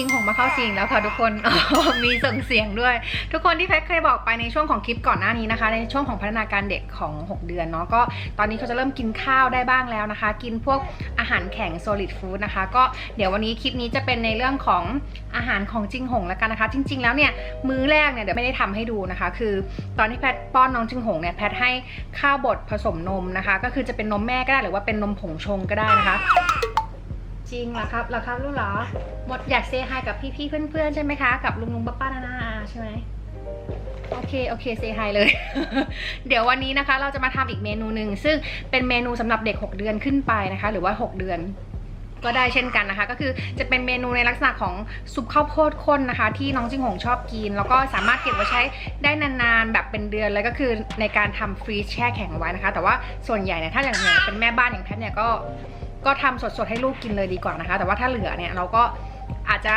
ริงหงมาเข้าสิงแล้วค่ะทุกคนมีส่งเสียงด้วย ทุกคนที่แพทเคยบอกไปในช่วงของคลิปก่อนหน้านี้นะคะ ในช่วงของพัฒนาการเด็กของ 6 เดือนเนาะก็ตอนนี้เขาจะเริ่มกินข้าวได้บ้างแล้วนะคะ กินพวกอาหารแข็ง solid food นะคะ ก็เดี๋ยววันนี้คลิปนี้จะเป็นในเรื่องของอาหารของจิงหงแล้วกันนะคะ จริง ๆ แล้วเนี่ยมื้อแรกเนี่ยเดี๋ยวไม่ได้ทำให้ดูนะคะ คือตอนที่แพทป้อนน้องจิงหงเนี่ยแพทให้ข้าวบดผสมนมนะคะ ก็คือจะเป็นนมแม่ก็ได้หรือว่าเป็นนมผงชงก็ได้นะคะ จริงเหรอครับเหรอครับลูกเหรอหมดอยากเซฮายกับพี่ๆเพื่อนๆใช่ไหมคะ กับลุงลุงป้าป้านานาอาใช่ไหมโอเค โอเคเซฮายเลย เดี๋ยววันนี้นะคะ เราจะมาทำอีกเมนูหนึ่งซึ่งเป็นเมนูสำหรับเด็ก 6 เดือนขึ้นไปนะคะ หรือว่า 6 เดือนก็ได้เช่นกันนะคะ ก็คือจะเป็นเมนูในลักษณะของซุปข้าวโพดข้นนะคะ ที่น้องจิงหงชอบกิน แล้วก็สามารถเก็บไว้ใช้ได้นานๆแบบเป็นเดือนเลยก็คือในการทำฟรีซแช่แข็งไว้นะคะ แต่ว่าส่วนใหญ่เนี่ยถ้าอย่างเนี่ยเป็นแม่บ้านอย่างแพทเนี่ยก็ ก็ทำสดๆให้ลูกกินเลยดีกว่านะคะ แต่ว่าถ้าเหลือเนี่ยเราก็อาจจะ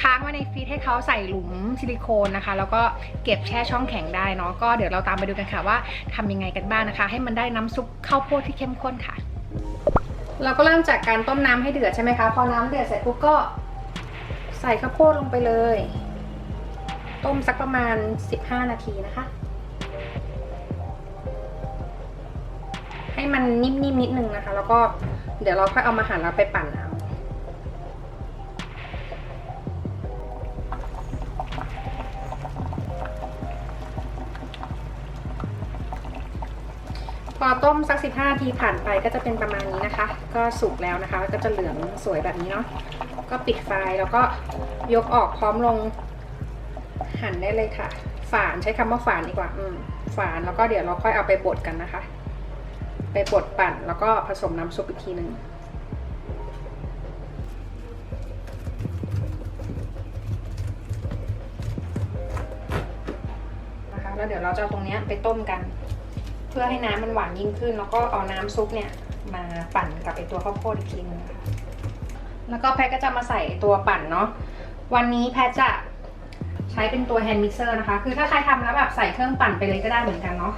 ค้างไว้ในฟรีซให้เขาใส่หลุมซิลิโคนนะคะ แล้วก็เก็บแช่ช่องแข็งได้เนาะก็เดี๋ยวเราตามไปดูกันค่ะว่าทำยังไงกันบ้างนะคะ ให้มันได้น้ำซุปข้าวโพดที่เข้มข้นค่ะ เราก็เริ่มจากการต้มน้ำให้เดือดใช่ไหมคะพอน้ำเดือดเสร็จปุ๊บก็ใส่ข้าวโพดลงไปเลย ต้มสักประมาณ 15 นาทีนะคะ ให้มันนิ่มๆนิดนึงนะคะ แล้วก็ เดี๋ยวเราค่อยเอามาหั่นแล้วไปปั่นเอาพอต้มสัก 15นาทีผ่านไปก็จะเป็นประมาณนี้นะคะ ก็สุกแล้วนะคะ ก็จะเหลืองสวยแบบนี้เนาะก็ปิดไฟแล้วก็ยกออกพร้อมลงหั่นได้เลยค่ะ ฝานใช้คำว่าฝานดีกว่า อืมฝานแล้วก็เดี๋ยวเราค่อยเอาไปบดกันนะคะ ไปบดปั่นแล้วก็ผสมน้ำซุปอีกทีหนึ่งนะคะแล้วเดี๋ยวเราจะเอาตรงนี้ไปต้มกัน เพื่อให้น้ำมันหวานยิ่งขึ้น แล้วก็เอาน้ำซุปเนี่ยมาปั่นกับไอตัวข้าวโพดอีกทีนึงนะคะแล้วก็แพทก็จะมาใส่ตัวปั่นเนาะวันนี้แพทจะใช้เป็นตัวแฮนด์มิกเซอร์นะคะ คือถ้าใครทำแล้วแบบใส่เครื่องปั่นไปเลยก็ได้เหมือนกันเนาะ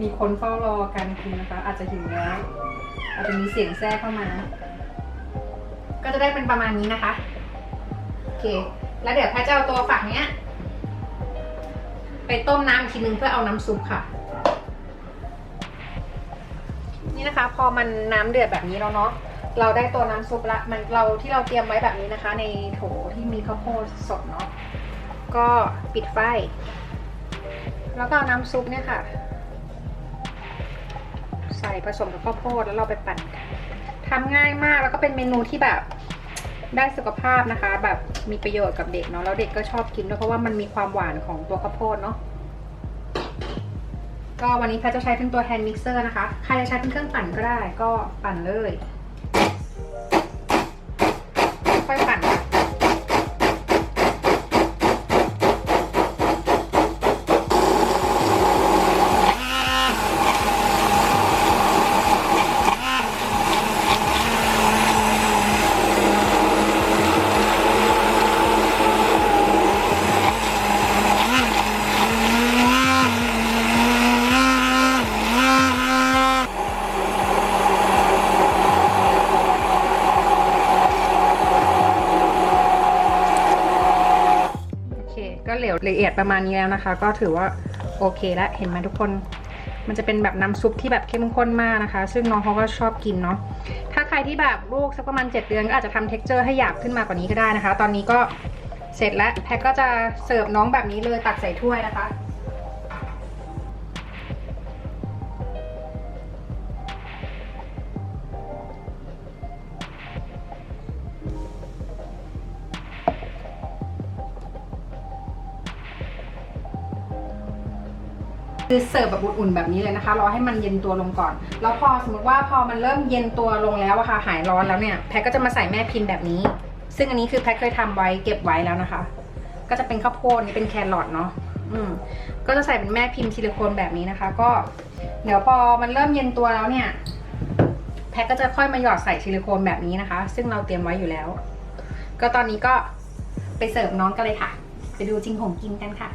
มีคนเฝ้ารอกันกินนะคะ อาจจะหิวแล้ว อาจจะมีเสียงแทรกเข้ามา ก็จะได้เป็นประมาณนี้นะคะ โอเค แล้วเดี๋ยวแพทย์จะเอาตัวฝักเนี้ย ไปต้มน้ำอีกทีนึงเพื่อเอาน้ำซุปค่ะ นี่นะคะ พอมันน้ำเดือดแบบนี้แล้วเนาะเราได้ตัวน้ำซุปละมันเราที่เราเตรียมไว้แบบนี้นะคะ ในโถที่มีข้าวโพดสดเนาะก็ปิดไฟ แล้วก็เอาน้ำซุปเนี่ยค่ะ ใส่ผสมกับข้าวโพดแล้วเราไปปั่นกันทำง่ายมากแล้วก็เป็นเมนูที่แบบได้สุขภาพนะคะ แบบมีประโยชน์กับเด็กเนาะแล้วเด็กก็ชอบกินด้วยเพราะว่ามันมีความหวานของตัวข้าวโพดเนาะก็วันนี้แพทจะใช้เป็นตัวแฮนด์มิกเซอร์นะคะ ใครจะใช้เป็นเครื่องปั่นก็ได้ก็ปั่นเลย ค่อยปั่น ละเอียดประมาณนี้แล้วนะคะ ก็ถือว่าโอเคแล้วเห็นไหมทุกคน มันจะเป็นแบบน้ำซุปที่แบบเข้มข้นมากนะคะ ซึ่งน้องเขาก็ชอบกินเนาะถ้าใครที่แบบลูกสักประมาณ 7 เดือนก็อาจจะทำเท็กเจอร์ให้หยาบขึ้นมากกว่านี้ก็ได้นะคะ ตอนนี้ก็เสร็จแล้วแพ็กก็จะเสิร์ฟน้องแบบนี้เลยตักใส่ถ้วยนะคะ คือเสิร์ฟแบบอุ่นๆแบบนี้เลยนะคะรอให้มันเย็นตัวลงก่อน แล้วพอสมมติว่าพอมันเริ่มเย็นตัวลงแล้วอะค่ะหายร้อนแล้วเนี่ยแพ็กก็จะมาใส่แม่พิมพ์แบบนี้ ซึ่งอันนี้คือแพ็กเคยทำไว้เก็บไว้แล้วนะคะ ก็จะเป็นข้าวโพดนี่เป็นแครอทเนาะอืมก็จะใส่เป็นแม่พิมพ์ซิลิโคนแบบนี้นะคะ ก็เดี๋ยวพอมันเริ่มเย็นตัวแล้วเนี่ยแพ็กก็จะค่อยมาหยอดใส่ซิลิโคนแบบนี้นะคะ ซึ่งเราเตรียมไว้อยู่แล้ว ก็ตอนนี้ก็ไปเสิร์ฟน้องกันเลยค่ะ ไปดูจริงหงกินกันค่ะ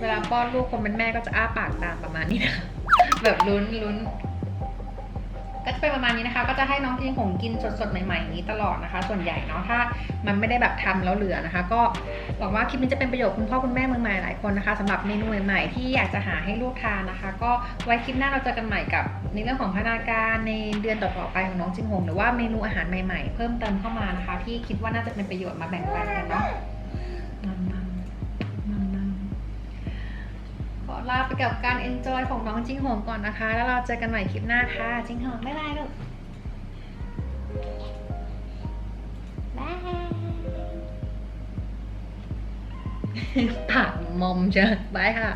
เวลาป้อนลูกคนเป็นแม่ก็จะอ้าปากตามประมาณนี้นะ แบบลุ้นลุ้น ก็จะเป็นประมาณนี้นะคะ ก็จะให้น้องจิงหงกินสดๆใหม่ๆอย่างนี้ตลอดนะคะ ส่วนใหญ่เนาะถ้ามันไม่ได้แบบทำแล้วเหลือนะคะ ก็หวังว่าคลิปนี้จะเป็นประโยชน์คุณพ่อคุณแม่มือใหม่หลายคนนะคะสำหรับเมนูใหม่ๆที่อยากจะหาให้ลูกทานนะคะ ก็ไว้คลิปหน้าเราเจอกันใหม่กับในเรื่องของพัฒนาการในเดือนต่อๆไปของน้องจิงหงหรือว่าเมนูอาหารใหม่ๆ เพิ่มเติมเข้ามานะคะ ที่คิดว่าน่าจะเป็นประโยชน์มาแบ่งปันกันเนาะ ลาไปกับการ enjoy ของน้องจิงหงก่อนนะคะ แล้วเราเจอกันใหม่คลิปหน้าค่ะ จิงหงบ๊ายบายลูกบายปากมอมเชียบายค่ะ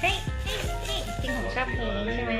เฮ้ยเฮ้ยเฮ้ยจิงหงชอบเพลงใช่ไหม